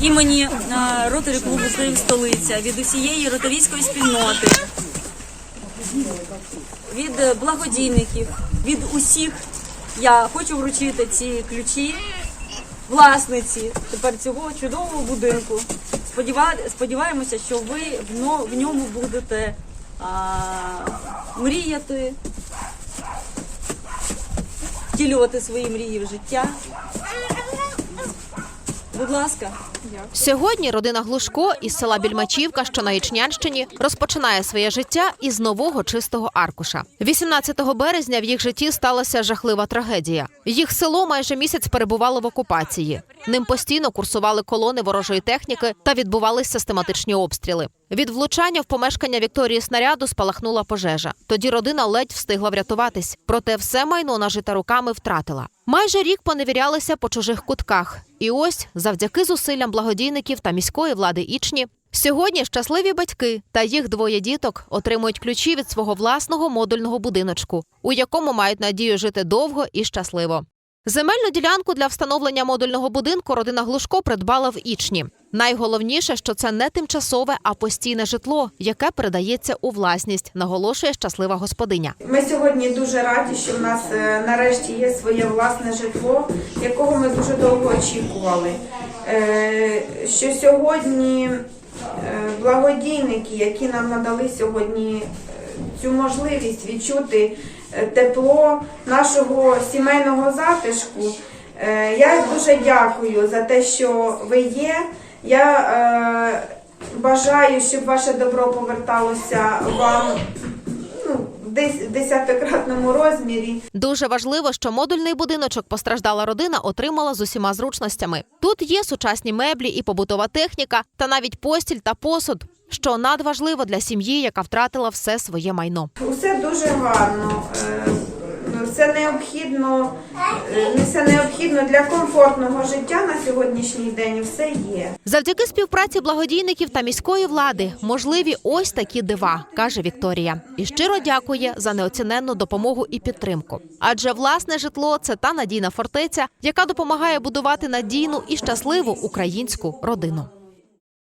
імені е, Ротарі клубу Київ столиця, від усієї ротарійської спільноти, від е, благодійників, від усіх я хочу вручити ці ключі власниці тепер цього чудового будинку. Сподіва- Сподіваємося, що ви в ньому будете а, мріяти, втілювати свої мрії в життя. Будь ласка. Сьогодні родина Глушко із села Більмачівка, що на Ічнянщині, розпочинає своє життя із нового чистого аркуша. 18 березня в їх житті сталася жахлива трагедія. Їх село майже місяць перебувало в окупації. Ним постійно курсували колони ворожої техніки та відбувались систематичні обстріли. Від влучання в помешкання Вікторії снаряду спалахнула пожежа. Тоді родина ледь встигла врятуватись, проте все майно нажите руками втратила. Майже рік поневірялися по чужих кутках. І ось, завдяки зусиллям благодійників та міської влади Ічні, сьогодні щасливі батьки та їх двоє діток отримують ключі від свого власного модульного будиночку, у якому мають надію жити довго і щасливо. Земельну ділянку для встановлення модульного будинку родина Глушко придбала в Ічні. Найголовніше, що це не тимчасове, а постійне житло, яке передається у власність, наголошує щаслива господиня. Ми сьогодні дуже раді, що в нас е, нарешті є своє власне житло, якого ми дуже довго очікували. Е, Що сьогодні е, благодійники, які нам надали сьогодні цю можливість відчути тепло нашого сімейного затишку. Я дуже дякую за те, що ви є. Я е, бажаю, щоб ваше добро поверталося вам ну, в дес- в десятикратному розмірі. Дуже важливо, що модульний будиночок постраждала родина отримала з усіма зручностями. Тут є сучасні меблі і побутова техніка, та навіть постіль та посуд, що надважливо для сім'ї, яка втратила все своє майно. Усе дуже гарно. Необхідно, е, все необхідно для комфортного життя на сьогоднішній день. Все є. Завдяки співпраці благодійників та міської влади можливі ось такі дива, каже Вікторія, і щиро дякує за неоціненну допомогу і підтримку. Адже власне житло це та надійна фортеця, яка допомагає будувати надійну і щасливу українську родину.